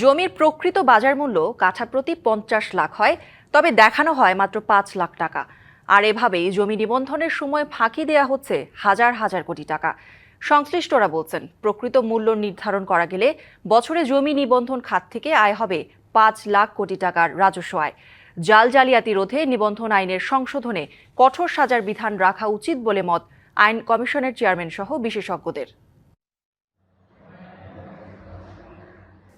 জমির প্রকৃত বাজার মূল্য কাঠা প্রতি পঞ্চাশ লাখ হয়, তবে দেখানো হয় মাত্র পাঁচ লাখ টাকা। আর এভাবেই জমি নিবন্ধনের সময় ফাঁকি দেয়া হচ্ছে হাজার হাজার কোটি টাকা। সংশ্লিষ্টরা বলছেন, প্রকৃত মূল্য নির্ধারণ করা গেলে বছরে জমি নিবন্ধন খাত থেকে আয় হবে পাঁচ লাখ কোটি টাকার রাজস্ব আয়। জাল জালিয়াতি রোধে নিবন্ধন আইনের সংশোধনে কঠোর সাজার বিধান রাখা উচিত বলে মত আইন কমিশনের চেয়ারম্যান সহ বিশেষজ্ঞদের।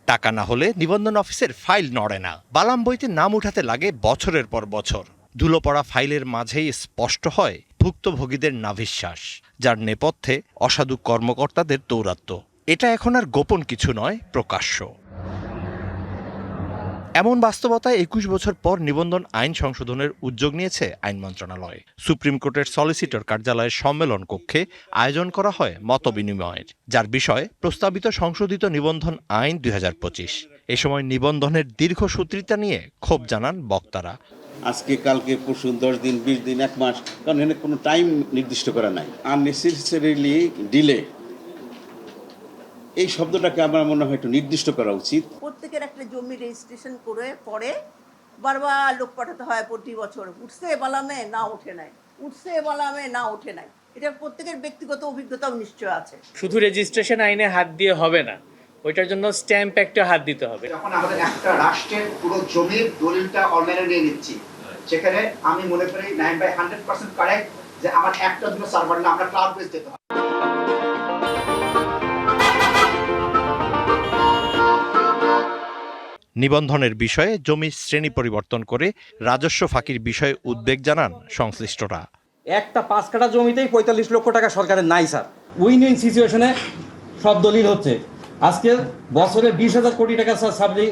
টাকা না হলে নিবন্ধন অফিসের ফাইল নড়ে না। বালাম বইতে নাম উঠাতে লাগে বছরের পর বছর। ধুলো পড়া ফাইলের মাঝেই স্পষ্ট হয় ভুক্তভোগীদের নাভিশ্বাস, যার নেপথ্যে অসাধু কর্মকর্তাদের দৌরাত্ম্য। এটা এখন আর গোপন কিছু নয়, প্রকাশ্য। এমন বাস্তবতায় একুশ বছর পর নিবন্ধন আইন সংশোধনের উদ্যোগ নিয়েছে আইন মন্ত্রণালয়। সুপ্রিম কোর্টের সলিসিটর কার্যালয়ের সম্মেলন কক্ষে আয়োজন করা হয় মতবিনিময়ের যার বিষয় প্রস্তাবিত সংশোধিত নিবন্ধন আইন দুই এ সময় নিবন্ধনের দীর্ঘসূত্রিতা নিয়ে ক্ষোভ জানান বক্তারা। আজকে, কালকে, পরশু, দশ দিন, বিশ দিন, এক মাস, কারণ এখানে কোনো টাইম নির্দিষ্ট করা নাই। আননেসেসারিলি ডিলে এই শব্দটাকে আমার মনে হয় একটু নির্দিষ্ট করা উচিত। প্রত্যেকের একটা জমি রেজিস্ট্রেশন করে পরে বারবার লোক পাঠাতে হয় প্রতি বছর। উঠছে বালামে না ওঠে নাই। উঠছে বালামে না ওঠে নাই। এটা প্রত্যেকের ব্যক্তিগত অভিজ্ঞতাও নিশ্চয় আছে। শুধু রেজিস্ট্রেশন আইনে হাত দিয়ে হবে না ওইটার জন্য স্ট্যাম্প একটা হাত দিতে হবে। যখন আমাদের একটা রাষ্ট্রের পুরো জমির দলিলটা অনলাইনে নিয়ে নিচ্ছি। সেখানে আমি মনে করি nine by hundred percent correct যে আমার একটা দুটো সার্ভার না আমরা ক্লাউড বেস যেতে হবে। নিবন্ধনের বিষয়ে জমির শ্রেণি পরিবর্তন করে রাজস্ব ফাঁকির বিষয়ে উদ্বেগ জানান সংশ্লিষ্টরা। একটা পাঁচ কাটা জমিতেই পঁয়তাল্লিশ লক্ষ টাকা সরকারের নাই, স্যার। উইন উইন সিচুয়েশনে সব দলিল হচ্ছে। আজকে বছরে বিশ হাজার কোটি টাকা, স্যার সাবলি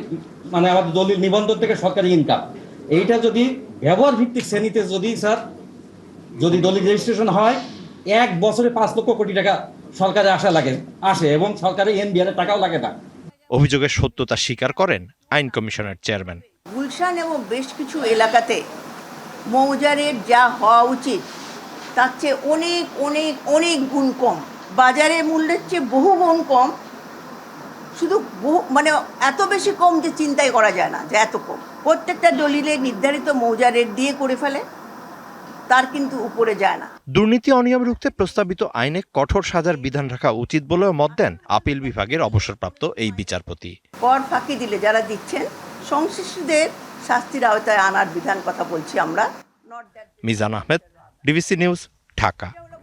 মানে আমাদের দলিল নিবন্ধন থেকে সরকারি ইনকাম এইটা যদি ব্যবহার ভিত্তিক শ্রেণীতে যদি, স্যার, যদি দলিল রেজিস্ট্রেশন হয়, এক বছরে পাঁচ লক্ষ কোটি টাকা সরকারে আসা লাগে, আসে এবং সরকারে এনবিআর টাকাও লাগে না। অভিযোগের সত্যতা স্বীকার করেন আইন কমিশনের চেয়ারম্যান। গুলশান এবং বেশ কিছু এলাকাতে মৌজারের যা হওয়া উচিত, তার চেয়ে অনেক অনেক অনেক গুণ কম। বাজারে মূল্যের চেয়ে বহু গুণ কম। শুধু বহু মানে এত বেশি কম যে চিন্তাই করা যায় না, যে এত কম। প্রত্যেকটা দলিলে নির্ধারিত মৌজা রেট দিয়ে করে ফেলে। তার কিন্তু উপরে যায় না। দুর্নীতি অনিয়ম রুখতে প্রস্তাবিত আইনে কঠোর সাজার বিধান রাখা উচিত বলেও মত দেন আপিল বিভাগের অবসরপ্রাপ্ত এই বিচারপতি। কর ফাঁকি দিলে যারা দিচ্ছেন সংশ্লিষ্টদের শাস্তির আওতায় আনার বিধান কথা বলছি আমরা। Mizan Ahmed DBC news Dhaka.